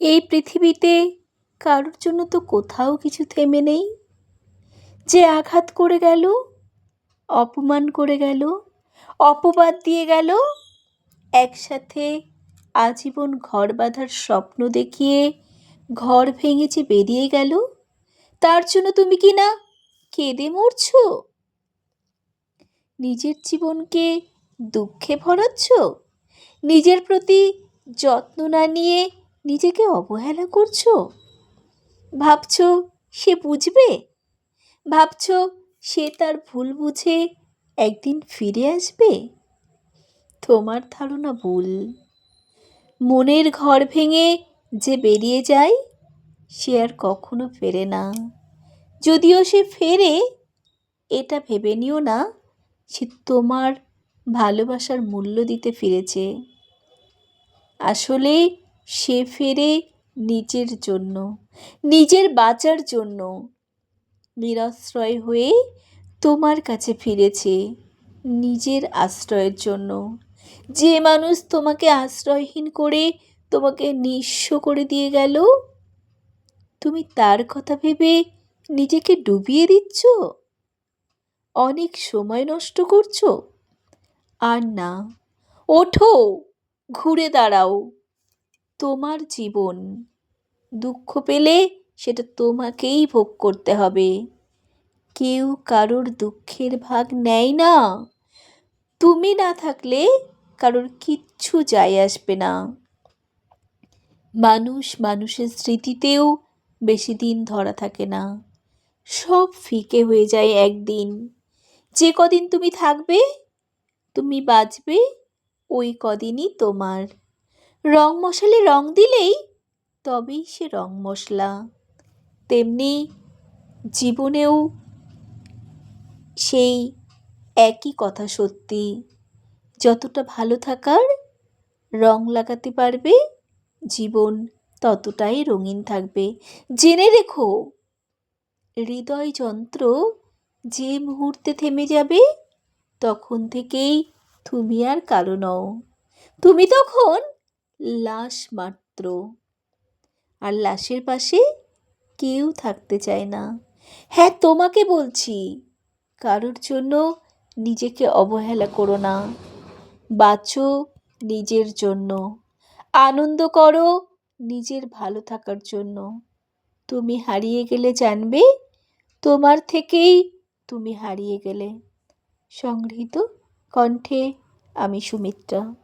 এই পৃথিবীতে কারোর জন্য তো কোথাও কিছু থেমে নেই। যে আঘাত করে গেল, অপমান করে গেল, অপবাদ দিয়ে গেল, একসাথে আজীবন ঘর বাঁধার স্বপ্ন দেখিয়ে ঘর ভেঙেছে বেরিয়ে গেল, তার জন্য তুমি কি না কেঁদে মরছো? নিজের জীবনকে দুঃখে ভরাচ্ছ? নিজের প্রতি যত্ন না নিয়ে নিজেকে অবহেলা করছ? ভাবছ সে বুঝবে? ভাবছ সে তার ভুল বুঝে একদিন ফিরে আসবে? তোমার ধারণা ভুল। মনের ঘর ভেঙে যে বেরিয়ে যায়, সে আর কখনো ফেরে না। যদিও সে ফেরে, এটা ভেবে নিও না, সে তোমার ভালোবাসার মূল্য দিতে ফিরেছে। আসলে সে ফেরে নিজের জন্য, নিজের বাঁচার জন্য নিরাশ্রয় হয়ে তোমার কাছে ফিরেছে নিজের আশ্রয়ের জন্য। যে মানুষ তোমাকে আশ্রয়হীন করে তোমাকে নিঃস্ব করে দিয়ে গেল, তুমি তার কথা ভেবে নিজেকে ডুবিয়ে দিচ্ছ? অনেক সময় নষ্ট করছ? আর না, ওঠো, ঘুরে দাঁড়াও। তোমার জীবন। দুঃখ পেলে সেটা তোমাকেই ভোগ করতে হবে। কেউ কারোর দুঃখের ভাগ নেয় না। তুমি না থাকলে কারোর কিচ্ছু যায় আসবে না। মানুষ মানুষের স্মৃতিতেও বেশি দিন ধরা থাকে না। সব ফিকে হয়ে যায় একদিন। যে কদিন তুমি থাকবে, তুমি বাঁচবে, ওই কদিনই তোমার। রং মশালে রং দিলেই তবেই সে রং মশলা। তেমনি জীবনেও সেই একই কথা সত্যি। যতটা ভালো থাকার রং লাগাতে পারবে, জীবন ততটাই রঙিন থাকবে। জেনে রেখো হৃদয় যন্ত্র যে মুহূর্তে থেমে যাবে, তখন থেকেই তুমি আর কারও নও। তুমি তখন লাশ মাত্র। আর লাশের পাশে কেউ থাকতে চায় না। হ্যাঁ তোমাকে বলছি, কারোর জন্য নিজেকে অবহেলা করো না। বাঁচো নিজের জন্য। আনন্দ করো নিজের ভালো থাকার জন্য। তুমি হারিয়ে গেলে জানবে, তোমার থেকেই তুমি হারিয়ে গেলে। সংগৃহীত কণ্ঠে আমি সুমিত্রা।